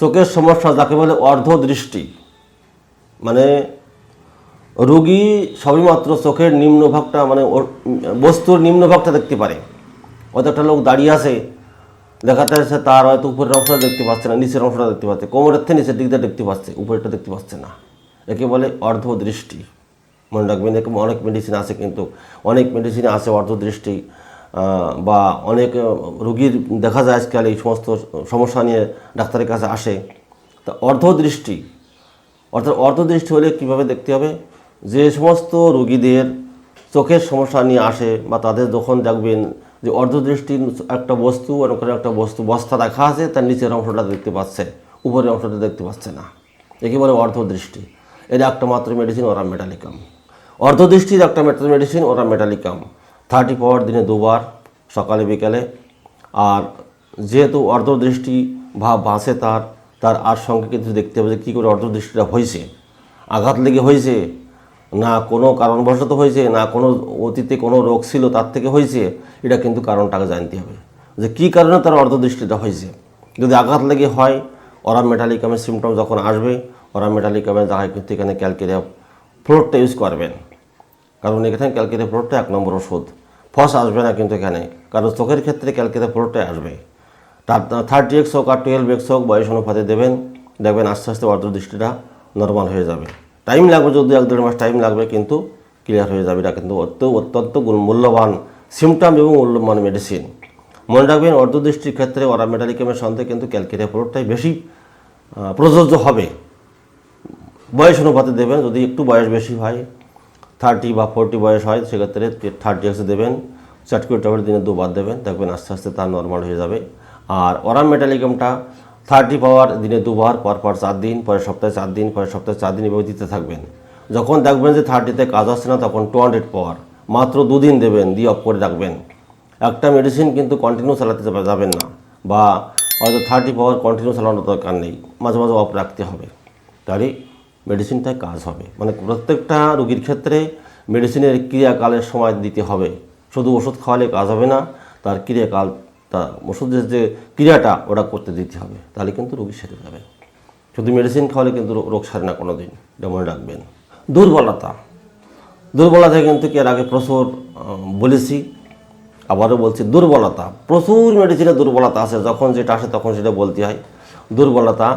চোখের সমস্যা যাকে বলে অর্ধ দৃষ্টি মানে রোগী সবেমাত্র চোখের নিম্নভাগটা মানে বস্তুর নিম্নভাগটা দেখতে পারে। হয়তো একটা লোক দাঁড়িয়ে আছে দেখাতে যাচ্ছে তার হয়তো উপরের অংশটা দেখতে পাচ্ছে না নিচের অংশটা দেখতে পাচ্ছে কোমরের থেকে নিচের দিকটা দেখতে পাচ্ছে উপরেরটা দেখতে পাচ্ছে না। একে বলে অর্ধ দৃষ্টি মনে রাখবেন এরকম অনেক মেডিসিন আছে কিন্তু অনেক মেডিসিনে আছে অর্ধ দৃষ্টি আহ, বা অনেক রুগীর দেখা যায় আজকাল এই সমস্ত সমস্যা নিয়ে ডাক্তারের কাছে আসে। তা অর্ধ দৃষ্টি অর্থাৎ অর্ধদৃষ্টি হলে কীভাবে দেখতে হবে? যে সমস্ত রুগীদের চোখের সমস্যা নিয়ে আসে বা তাদের যখন দেখবেন যে অর্ধদৃষ্টির একটা বস্তু ওখানে একটা বস্তু, বস্তা রাখা আছে, তার নিচের অংশটা দেখতে পাচ্ছে, উপরের অংশটা দেখতে পাচ্ছে না। একে বলে অর্ধদৃষ্টি। এর একটা মাত্র মেডিসিন ওরা মেটালিকাম অর্ধদৃষ্টির একটা মাত্র মেডিসিন ওরা মেটালিকাম থার্টি পাওয়ার দিনে দুবার। সকালে, বিকালে। আর যেহেতু অর্ধদৃষ্টি ভাব ভাসে তার তার আর সঙ্গে কিন্তু দেখতে হবে যে কী করে অর্ধদৃষ্টিটা হয়েছে। আঘাত লেগে হয়েছে, না কোনো কারণবশত হয়েছে, না কোনো অতীতে কোনো রোগ ছিল তার থেকে হয়েছে, এটা কিন্তু কারণটাকে জানতে হবে। যে কী কারণে তার অর্ধদৃষ্টিটা হয়েছে? যদি আঘাত লেগে হয়, ওরা মেটালিকামের সিমটম যখন আসবে, ওরা মেটালিকামের জায়গায় কিন্তু এখানে ক্যালকেরিয়া ফ্লোরটা ইউজ করবেন। কারণ এখানে ক্যালকেরিয়া ফ্লোরটা এক নম্বর ওষুধ। ফস আসবে না কিন্তু এখানে। কারণ চোখের ক্ষেত্রে ক্যালকেরিয়া ফ্লোরটাই আসবে। তার থার্টি এক্স হোক আর টুয়েলভ এক্স হোক, বয়স অনুপাতে দেবেন। দেখবেন আস্তে আস্তে অর্ধদৃষ্টিটা নর্মাল হয়ে যাবে। টাইম লাগবে যদি এক দেড় মাস টাইম লাগবে কিন্তু ক্লিয়ার হয়ে যাবে। এটা কিন্তু অত্য, অত্যন্ত মূল্যবান সিমটম এবং মূল্যবান মেডিসিন মনে রাখবেন অর্ধদৃষ্টির ক্ষেত্রে ওরা মেটালিকেমের সন্দেহে কিন্তু ক্যালকেরিয়া ফ্লোরটাই বেশি প্রযোজ্য হবে। বয়স অনুপাতে দেবেন, যদি একটু বয়স বেশি হয় থার্টি বা ফোরটি বয়স হয়, সেক্ষেত্রে থার্টি এক্সে দেবেন। চাটকুড়ি ট্যাবলেট দিনে দুবার দেবেন, দেখবেন আস্তে আস্তে তার নর্মাল হয়ে যাবে। আর অরাম মেটালিকামটা থার্টি পাওয়ার দিনে দুবার পর পর চার দিন, পরের সপ্তাহে চার দিন, পরের সপ্তাহে চার দিন এভাবে দিতে থাকবেন। যখন দেখবেন যে থার্টিতে কাজ আসছে না, তখন টু হান্ড্রেড পাওয়ার, মাত্র দুদিন দেবেন, দিয়ে অফ করে রাখবেন। একটা মেডিসিন কিন্তু কন্টিনিউ চালাতে যাবেন না, বা হয়তো থার্টি পাওয়ার কন্টিনিউ চালানোর দরকার নেই, মাঝে মাঝে অফ রাখতে হবে। তারই মেডিসিনটায় কাজ হবে। মানে প্রত্যেকটা রোগীর ক্ষেত্রে মেডিসিনের ক্রিয়াকালের সময় দিতে হবে। শুধু ওষুধ খাওয়ালে কাজ হবে না, তার ক্রিয়াকাল তার ওষুধের যে ক্রিয়াটা ওটা করতে দিতে হবে, তাহলে কিন্তু রোগী সেরে যাবে। শুধু মেডিসিন খাওয়ালে কিন্তু রোগ সারে না কোনো দিন এটা মনে রাখবেন। দুর্বলতা দুর্বলতা কিন্তু কি, এর আগে প্রচুর বলেছি, আবারও বলছি, দুর্বলতা, প্রচুর মেডিসিনে দুর্বলতা আছে, যখন যেটা আসে তখন সেটা বলতে হয়। দুর্বলতা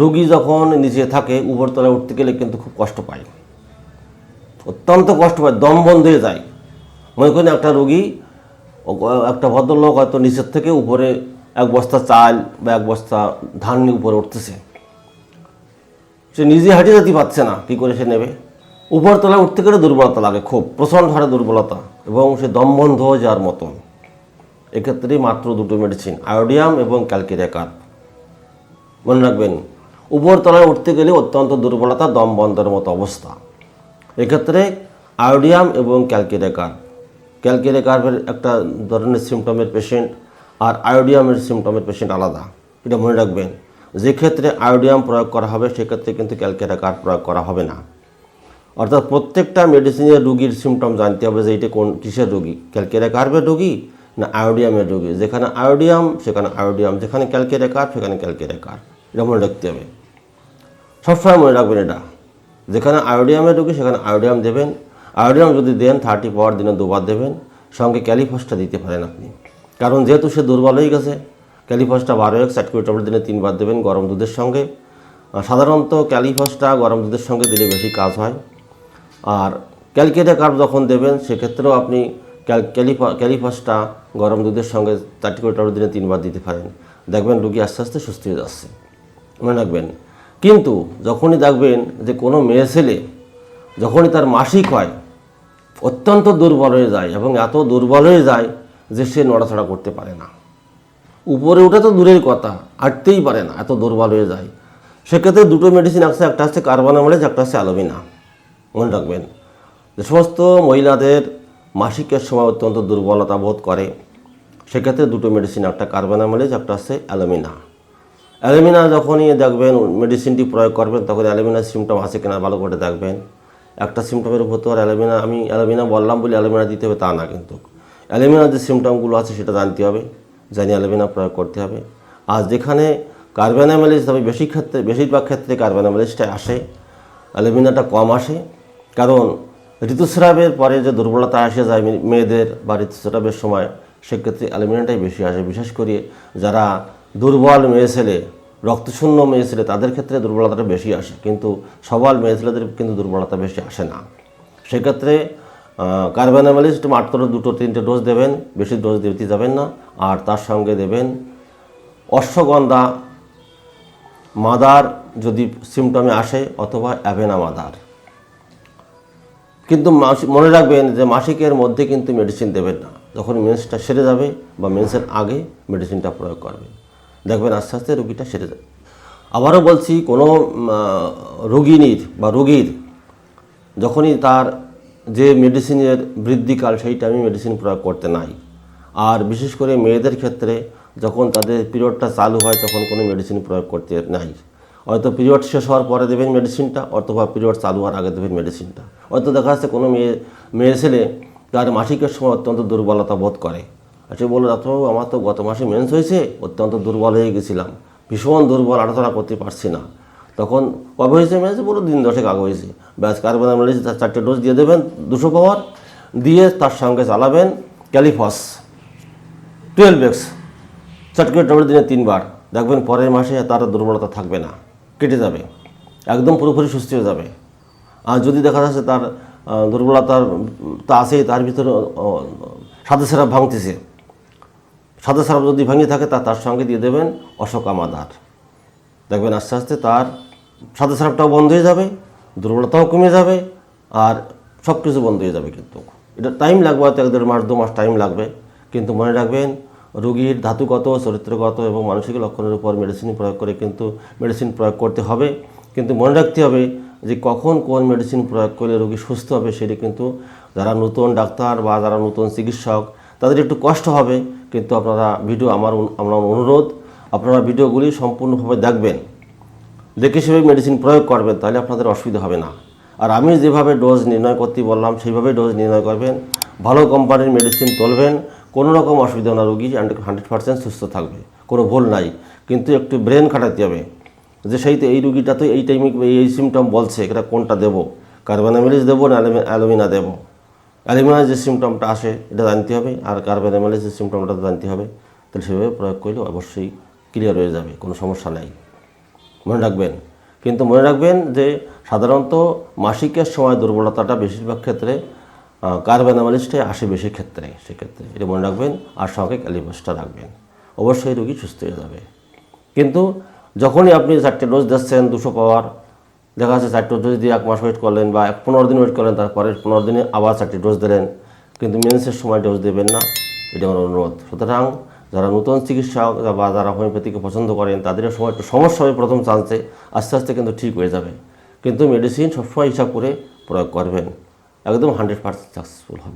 রুগী যখন নিচে থাকে উপরতলায় উঠতে গেলে কিন্তু খুব কষ্ট পায়। অত্যন্ত কষ্ট পায়, দম বন্ধ হয়ে যায়। মনে করেন একটা রুগী, একটা ভদ্রলোক হয়তো নিচের থেকে উপরে এক বস্তা চাল বা এক বস্তা ধান নিয়ে উপরে উঠতেছে। সে নিজে হাঁটে যেতে পারছে না, কী করে সে নেবে? উপরতলায় উঠতে গেলে দুর্বলতা লাগে খুব, প্রচণ্ড হারে দুর্বলতা, এবং সে দম বন্ধ হয়ে যাওয়ার মতন। এক্ষেত্রে মাত্র দুটো মেডিসিন আয়োডিয়াম এবং ক্যালকেরিয়াকার মনে রাখবেন উপরতলায় উঠতে গেলে অত্যন্ত দুর্বলতা, দম বন্ধের মতো অবস্থা। এক্ষেত্রে আয়োডিয়াম এবং ক্যালকেরিয়াকার ক্যালকেরিয়াকার্ভের একটা ধরনের সিমটমের পেশেন্ট আর আয়োডিয়ামের সিমটমের পেশেন্ট আলাদা। এটা মনে রাখবেন, যে ক্ষেত্রে আয়োডিয়াম প্রয়োগ করা হবে, সেক্ষেত্রে কিন্তু ক্যালকেরিয়াকার প্রয়োগ করা হবে না। অর্থাৎ প্রত্যেকটা মেডিসিনের রুগীর সিমটম জানতে হবে যে এটা কোন কিসের রুগী ক্যালকেরিয়া কার্ভের রুগী না আয়োডিয়ামের রুগী? যেখানে আয়োডিয়াম, সেখানে আয়োডিয়াম, যেখানে ক্যালকেরিয়া কার্ভ, সেখানে ক্যালকেরিয়া কার্ভ। এটা মনে রাখতে হবে। সবসময় মনে রাখবেন এটা। যেখানে আয়োডিয়ামে রুগী সেখানে আয়োডিয়াম দেবেন। আয়োডিয়াম যদি দেন থার্টি পাওয়ার দিনে দুবার দেবেন। সঙ্গে ক্যালিফসটা দিতে পারেন আপনি। কারণ যেহেতু সে দুর্বল হয়ে গেছে, ক্যালিফসটা বারো এক ষাট কুড়ি ট্যাবলেট দিনে তিনবার দেবেন গরম দুধের সঙ্গে। সাধারণত ক্যালিফসটা গরম দুধের সঙ্গে দিলে বেশি কাজ হয়। আর ক্যালকেটা কার্ভ যখন দেবেন, সেক্ষেত্রেও আপনি ক্যাল, ক্যালিফা, ক্যালিফাসটা গরম দুধের সঙ্গে চারটি করে ট্যাবলেট দিনে তিনবার দিতে পারেন। দেখবেন রুগী আস্তে আস্তে সুস্থ হয়ে যাচ্ছে। মনে রাখবেন। কিন্তু যখনই দেখবেন যে কোনো মেয়ে ছেলে যখনই তার মাসিক হয়, অত্যন্ত দুর্বল হয়ে যায় এবং এত দুর্বল হয়ে যায় যে সে নড়াচড়া করতে পারে না। উপরে উঠে তো দূরের কথা হাঁটতেই পারে না, এত দুর্বল হয়ে যায়। সেক্ষেত্রে দুটো মেডিসিন আছে একটা হচ্ছে কার্বানামালেজ একটা হচ্ছে অ্যালোমিনা মনে রাখবেন, যে সমস্ত মহিলাদের মাসিকের সময় অত্যন্ত দুর্বলতা বোধ করে। সেক্ষেত্রে দুটো মেডিসিন একটা কার্বানামালেজ একটা হচ্ছে অ্যালোমিনা অ্যালুমিনা যখনই দেখবেন মেডিসিনটি প্রয়োগ করবেন, তখন অ্যালুমিনার সিমটম আছে কিনা ভালো করে দেখবেন। একটা সিমটমের উপর তো আর অ্যালুমিনা, আমি অ্যালুমিনা বললাম বলে অ্যালুমিনা দিতে হবে তা না কিন্তু। অ্যালুমিনার যে সিমটমগুলো আছে সেটা জানতে হবে, জানি অ্যালুমিনা প্রয়োগ করতে হবে। আর যেখানে কার্বন অ্যামালিস তবে বেশি ক্ষেত্রে, বেশিরভাগ ক্ষেত্রে কার্বন অ্যামালিসটাই আসে, অ্যালুমিনাটা কম আসে। কারণ ঋতুস্রাবের পরে যে দুর্বলতা আসে যায় মেয়েদের বা ঋতুস্রাবের সময়, সেক্ষেত্রে অ্যালুমিনিয়ামটাই বেশি আসে। বিশেষ করে যারা দুর্বল মেয়ে ছেলে, রক্তশূন্য মেয়ে ছেলে, তাদের ক্ষেত্রে দুর্বলতাটা বেশি আসে, কিন্তু সবল মেয়ে ছেলেদের কিন্তু দুর্বলতা বেশি আসে না। সেক্ষেত্রে কার্বন অ্যামালিস্ট মাত্র দুটো তিনটে ডোজ দেবেন, বেশি ডোজ দিতে যাবেন না, আর তার সঙ্গে দেবেন অশ্বগন্ধা মাদার, যদি সিমটমে আসে, অথবা অ্যাভেনা মাদার। কিন্তু মনে রাখবেন যে মাসিকের মধ্যে কিন্তু মেডিসিন দেবেন না। যখন মেন্সটা সেরে যাবে বা মেন্সের আগে মেডিসিনটা প্রয়োগ করবেন দেখবেন আস্তে আস্তে রুগীটা সেরে যাবে আবারও বলছি, কোনো রোগিনীর বা রোগীর যখনই তার যে মেডিসিনের বৃদ্ধিকাল, সেই টাইমে মেডিসিন প্রয়োগ করতে নাই। আর বিশেষ করে মেয়েদের ক্ষেত্রে যখন তাদের পিরিয়ডটা চালু হয়, তখন কোনো মেডিসিন প্রয়োগ করতে নাই। হয়তো পিরিয়ড শেষ হওয়ার পরে দেবেন মেডিসিনটা অথবা পিরিয়ড চালু হওয়ার আগে দেবেন মেডিসিনটা হয়তো দেখা যাচ্ছে কোনো মেয়ে মেয়ে ছেলে তার মাসিকের সময় অত্যন্ত দুর্বলতা বোধ করে। সে বলল ডাক্তারবাবু, আমার তো গত মাসে মেন্স হয়েছে, অত্যন্ত দুর্বল হয়ে গেছিলাম। ভীষণ দুর্বল আড়াতড়া করতে পারছি না। তখন কবে হয়েছে মেয়েছে বলো, দিন দশেক আগে হয়েছে। ব্যাস, কার্বন অ্যামালিস তার চারটে ডোজ দিয়ে দেবেন, দুশো পাওয়ার দিয়ে তার সঙ্গে চালাবেন ক্যালিফস, টুয়েলভ এক্স। চটকে টমেটো দিনে তিনবার। দেখবেন পরের মাসে তার দুর্বলতা থাকবে না, কেটে যাবে, একদম পুরোপুরি সুস্থ হয়ে যাবে। আর যদি দেখা যাচ্ছে তার দুর্বলতার, তা আছে তার ভিতরে সাদা সেরা ভাঙতেছে। সাদা সেরা যদি ভাঙিয়ে থাকে, তা তার সঙ্গে দিয়ে দেবেন অশোক আমাদার। দেখবেন আস্তে আস্তে তার সাদা সারাপটাও বন্ধ হয়ে যাবে, দুর্বলতাও কমে যাবে, আর সব কিছু বন্ধ হয়ে যাবে কিন্তু। এটা টাইম লাগবে হয়তো এক দেড় মাস, দু মাস টাইম লাগবে, কিন্তু মনে রাখবেন রোগীর ধাতুগত, চরিত্রগত এবং মানসিক লক্ষণের উপর মেডিসিন প্রয়োগ করে কিন্তু মেডিসিন প্রয়োগ করতে হবে। কিন্তু মনে রাখতে হবে যে কখন কোন মেডিসিন প্রয়োগ করলে রোগী সুস্থ হবে, সেটি কিন্তু যারা নতুন ডাক্তার বা যারা নতুন চিকিৎসক, তাদের একটু কষ্ট হবে। কিন্তু আপনারা ভিডিও আমার আমার অনুরোধ, আপনারা ভিডিওগুলি সম্পূর্ণভাবে দেখবেন। দেখে সেভাবে মেডিসিন প্রয়োগ করবেন, তাহলে আপনাদের অসুবিধা হবে না। আর আমি যেভাবে ডোজ নির্ণয় করতে বললাম, সেইভাবে ডোজ নির্ণয় করবেন। ভালো কোম্পানির মেডিসিন তুলবেন, কোনো রকম অসুবিধা না, রুগী হান্ড্রেড পার্সেন্ট সুস্থ থাকবে, কোনো ভুল নাই। কিন্তু একটু ব্রেন খাটাতে হবে, যে সেই এই রুগীটা তো এই টাইমে এই সিমটম বলছে, এটা কোনটা দেবো? কার্বানামিলিস দেবো না অ্যালুমি- অ্যালুমিনা দেবো? অ্যালুমিনার যে সিমটমটা আসে, এটা জানতে হবে, আর কার্বানামিলিস যে সিমটমটা জানতে হবে, তাহলে সেভাবে প্রয়োগ করলে অবশ্যই ক্লিয়ার হয়ে যাবে, কোনো সমস্যা নাই। মনে রাখবেন। কিন্তু মনে রাখবেন যে সাধারণত মাসিকের সময় দুর্বলতাটা বেশিরভাগ ক্ষেত্রে কার্বন অ্যামালিস্টে আসে বেশি ক্ষেত্রে, সেক্ষেত্রে। এটা মনে রাখবেন আর সঙ্গে ক্যালিবাসটা রাখবেন। অবশ্যই রোগী সুস্থ হয়ে যাবে। কিন্তু যখনই আপনি চারটে ডোজ দিচ্ছেন দুশো পাওয়ার দেখা যাচ্ছে চারটে ডোজ দিয়ে এক মাস ওয়েট করলেন বা এক পনেরো দিন ওয়েট করলেন তারপরে পনেরো দিনে আবার চারটি ডোজ দিলেন। কিন্তু মেন্সের সময় ডোজ দেবেন না। এটা আমার অনুরোধ। সুতরাং যারা নতুন চিকিৎসক বা যারা হোমিওপ্যাথিকে পছন্দ করেন তাদের সময় একটু সমস্যা হবে প্রথম চান্সে আস্তে আস্তে কিন্তু ঠিক হয়ে যাবে। কিন্তু মেডিসিন সবসময় হিসাব করে প্রয়োগ করবেন। একদম হান্ড্রেড পার্সেন্ট সাকসেসফুল হবে।